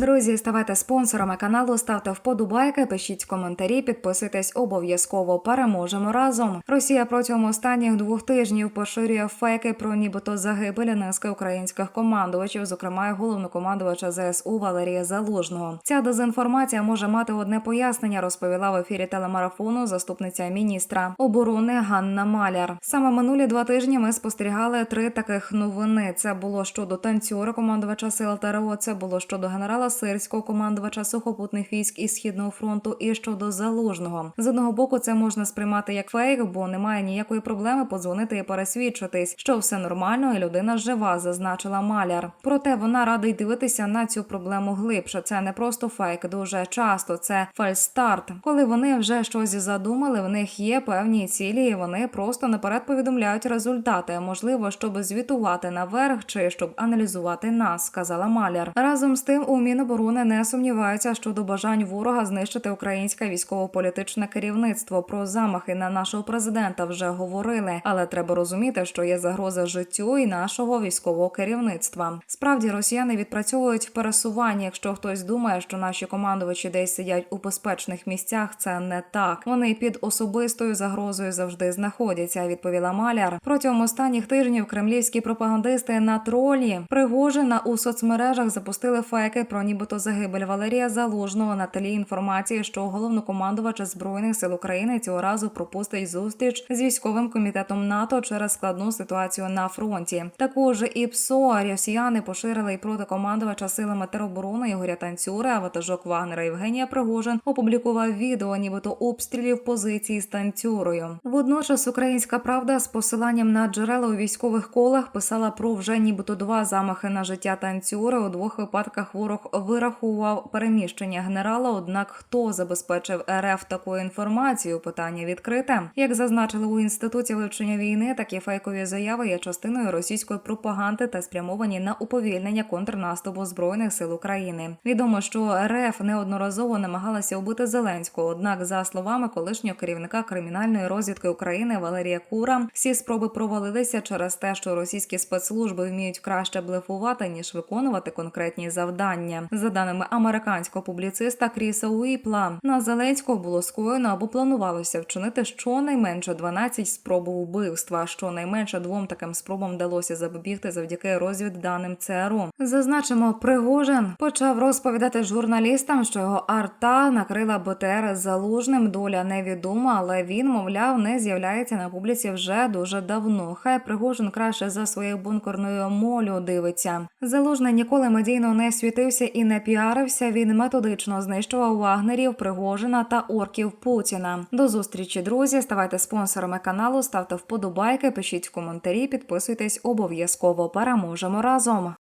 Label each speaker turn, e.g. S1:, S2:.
S1: Друзі, ставайте спонсорами каналу, ставте вподобайки, пишіть коментарі, підписуйтесь обов'язково. Переможемо разом. Росія протягом останніх двох тижнів поширює фейки про нібито загибель низки українських командувачів, зокрема головнокомандувача ЗСУ Валерія Залужного. Ця дезінформація може мати одне пояснення, розповіла в ефірі телемарафону заступниця міністра оборони Ганна Маляр. Саме минулі два тижні ми спостерігали три таких новини. Це було щодо танцюра командувача сил ТРО. Це було щодо генерала Сирського, командувача сухопутних військ із східного фронту, і щодо залужного. З одного боку, це можна сприймати як фейк, бо немає ніякої проблеми подзвонити і пересвідчитись, що все нормально, і людина жива, зазначила Маляр. Проте вона радить дивитися на цю проблему глибше. Це не просто фейк. Дуже часто це фальстарт. Коли вони вже щось задумали, в них є певні цілі, і вони просто наперед повідомляють результати. Можливо, щоб звітувати наверх чи щоб аналізувати нас, сказала Маляр. Разом з тим, у Міноборони не сумніваються щодо бажань ворога знищити українське військово-політичне керівництво. Про замахи на нашого президента вже говорили, але треба розуміти, що є загроза життю і нашого військового керівництва. Справді росіяни відпрацьовують пересування. Якщо хтось думає, що наші командувачі десь сидять у безпечних місцях, це не так. Вони під особистою загрозою завжди знаходяться. Відповіла Маляр. Протягом останніх тижнів кремлівські пропагандисти на тролі Пригожина у соцмережах запустили фейки про нібито загибель Валерія Залужного на тлі інформації, що головнокомандувач збройних сил України цього разу пропустить зустріч з військовим комітетом НАТО через складну ситуацію на фронті. Також і ПСО росіяни поширили і проти командувача силами тероборони Ігоря Танцюра, а ватажок Вагнера Євгенія Пригожин опублікував відео, нібито обстрілів позиції з танцюрою. Водночас українська правда з посиланням на джерела у військових колах писала про вже нібито два замахи на життя танцюра. У двох випадках ворог вирахував переміщення генерала. Однак хто забезпечив РФ такою інформацією? Питання відкрите. Як зазначили у інституті вивчення війни, такі фейкові заяви є частиною російської пропаганди та спрямовані на уповільнення контрнаступу збройних сил України. Відомо, що РФ неодноразово намагалася убити Зеленського. Однак, за словами колишнього керівника кримінальної розвідки України Валерія Кура, всі спроби провалилися через те, що російські спецслужби вміють краще блефувати ніж виконувати конкретні завдання. За даними американського публіциста Кріса Уіпла, на Зеленського було скоєно або планувалося вчинити щонайменше 12 спроб вбивства. Щонайменше двом таким спробам вдалося запобігти завдяки розвідданим ЦРУ. Зазначимо, Пригожин почав розповідати журналістам, що його арта накрила БТР залужним. Доля невідома, але він, мовляв, не з'являється на публіці вже дуже давно. Хай Пригожин краще за своєю бункерною молю дивиться. Залужний ніколи медійно не світився і не піарився. Він методично знищував вагнерів, Пригожина та орків Путіна. До зустрічі, друзі. Ставайте спонсорами каналу, ставте вподобайки, пишіть коментарі, підписуйтесь обов'язково. Переможемо разом.